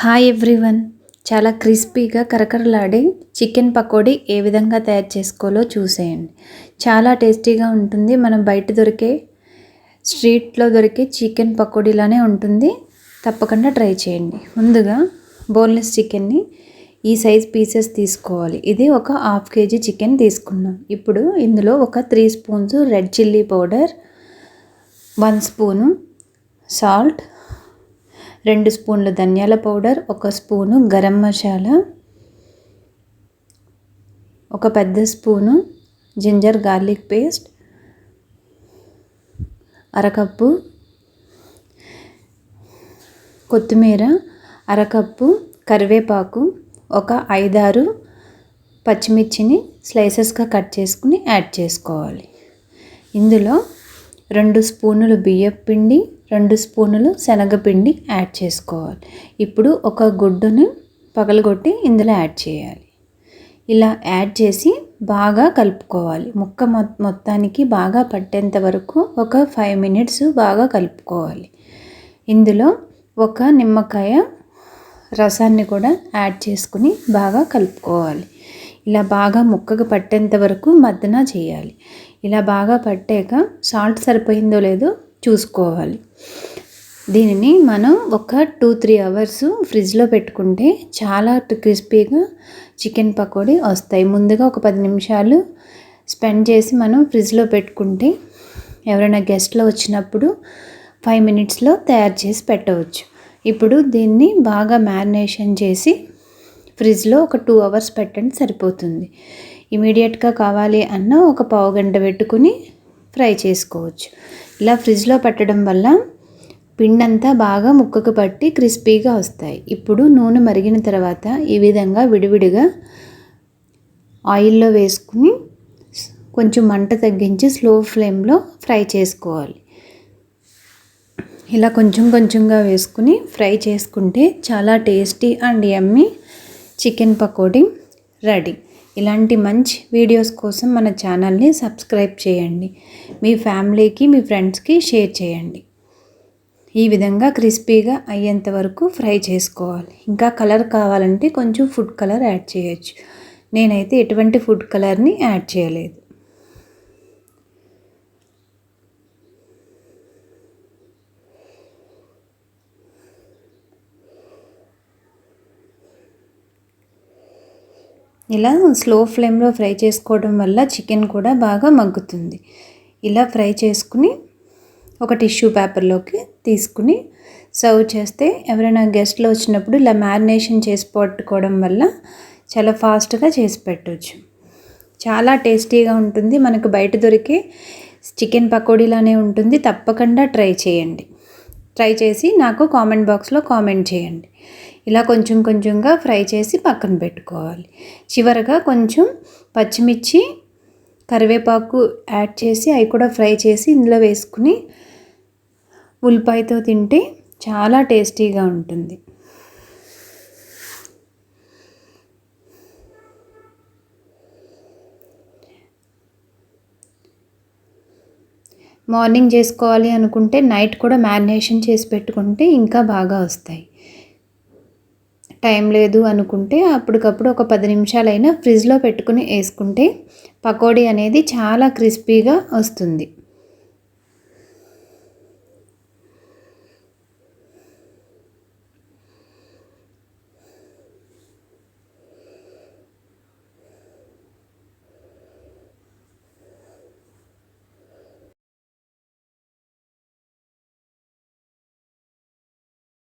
Hi everyone చాలా క్రిస్పీగా కరకరలాడే చికెన్ పకోడీ ఏ విధంగా తయారు చేసుకోవాలో చూసేయండి. చాలా టేస్టీగా ఉంటుంది. మనం బయట దొరికే స్ట్రీట్లో దొరికే చికెన్ పకోడీలానే ఉంటుంది. తప్పకుండా ట్రై చేయండి. ముందుగా బోన్లెస్ చికెన్ని ఈ సైజ్ పీసెస్ తీసుకోవాలి. ఇది ఒక హాఫ్ కేజీ చికెన్ తీసుకున్నాం. ఇప్పుడు ఇందులో ఒక three spoons red chilli powder one spoon salt రెండు స్పూన్లు ధనియాల పౌడర్ ఒక స్పూను గరం మసాలా ఒక పెద్ద స్పూను జింజర్ గార్లిక్ పేస్ట్ అరకప్పు కొత్తిమీర అరకప్పు కరివేపాకు ఒక ఐదారు పచ్చిమిర్చిని స్లైసెస్గా కట్ చేసుకుని యాడ్ చేసుకోవాలి. ఇందులో రెండు స్పూనులు బియ్యం పిండి రెండు స్పూనులు శనగపిండి యాడ్ చేసుకోవాలి. ఇప్పుడు ఒక గుడ్డుని పగలగొట్టి ఇందులో యాడ్ చేయాలి. ఇలా యాడ్ చేసి బాగా కలుపుకోవాలి. ముక్క మొత్తానికి బాగా పట్టేంత వరకు ఒక ఫైవ్ మినిట్స్ బాగా కలుపుకోవాలి. ఇందులో ఒక నిమ్మకాయ రసాన్ని కూడా యాడ్ చేసుకుని బాగా కలుపుకోవాలి. ఇలా బాగా ముక్కకు పట్టేంత వరకు మద్దన చేయాలి. ఇలా బాగా పట్టాక సాల్ట్ సరిపోయిందో లేదో చూసుకోవాలి. దీనిని మనం ఒక టూ త్రీ అవర్స్ ఫ్రిడ్జ్లో పెట్టుకుంటే చాలా క్రిస్పీగా చికెన్ పకోడీ వస్తాయి. ముందుగా ఒక పది నిమిషాలు స్పెండ్ చేసి మనం ఫ్రిడ్జ్లో పెట్టుకుంటే ఎవరైనా గెస్ట్లో వచ్చినప్పుడు ఫైవ్ మినిట్స్లో తయారు చేసి పెట్టవచ్చు. ఇప్పుడు దీన్ని బాగా మ్యారినేషన్ చేసి ఫ్రిడ్జ్లో ఒక టూ అవర్స్ పెట్టండి సరిపోతుంది. ఇమీడియట్గా కావాలి అన్న ఒక పావు గంట పెట్టుకుని ఫ్రై చేసుకోవచ్చు. ఇలా ఫ్రిడ్జ్లో పెట్టడం వల్ల పిండంతా బాగా ముక్కకు పట్టి క్రిస్పీగా వస్తాయి. ఇప్పుడు నూనె మరిగిన తర్వాత ఈ విధంగా విడివిడిగా ఆయిల్లో వేసుకుని కొంచెం మంట తగ్గించి స్లో ఫ్లేమ్లో ఫ్రై చేసుకోవాలి. ఇలా కొంచెం కొంచెంగా వేసుకుని ఫ్రై చేసుకుంటే చాలా టేస్టీ అండ్ ఎమ్మి చికెన్ పకోడీ రెడీ. ఇలాంటి మంచి వీడియోస్ కోసం మన ఛానల్ని సబ్స్క్రైబ్ చేయండి. మీ ఫ్యామిలీకి మీ ఫ్రెండ్స్కి షేర్ చేయండి. ఈ విధంగా క్రిస్పీగా అయ్యేంత వరకు ఫ్రై చేసుకోవాలి. ఇంకా కలర్ కావాలంటే కొంచెం ఫుడ్ కలర్ యాడ్ చేయొచ్చు. నేనైతే ఎటువంటి ఫుడ్ కలర్ని యాడ్ చేయలేదు. ఇలా స్లో ఫ్లేమ్లో ఫ్రై చేసుకోవడం వల్ల చికెన్ కూడా బాగా మగ్గుతుంది. ఇలా ఫ్రై చేసుకుని ఒక టిష్యూ పేపర్లోకి తీసుకుని సర్వ్ చేస్తే ఎవరైనా గెస్ట్లు వచ్చినప్పుడు ఇలా మ్యారినేషన్ చేసి పట్టుకోవడం వల్ల చాలా ఫాస్ట్గా చేసి పెట్టవచ్చు చాలా టేస్టీగా ఉంటుంది. మనకు బయట దొరికే చికెన్ పకోడీలానే ఉంటుంది. తప్పకుండా ట్రై చేయండి. ట్రై చేసి నాకు కామెంట్ బాక్స్లో కామెంట్ చేయండి. ఇలా కొంచెం కొంచెంగా ఫ్రై చేసి పక్కన పెట్టుకోవాలి. చివరగా కొంచెం పచ్చిమిర్చి కరివేపాకు యాడ్ చేసి అవి కూడా ఫ్రై చేసి ఇందులో వేసుకుని ఉల్లిపాయతో తింటే చాలా టేస్టీగా ఉంటుంది. మార్నింగ్ చేసుకోవాలి అనుకుంటే నైట్ కూడా మ్యారినేషన్ చేసి పెట్టుకుంటే ఇంకా బాగా వస్తాయి. టైం లేదు అనుకుంటే అప్పటికప్పుడు ఒక పది నిమిషాలైనా ఫ్రిడ్జ్లో పెట్టుకుని వేసుకుంటే పకోడీ అనేది చాలా క్రిస్పీగా వస్తుంది.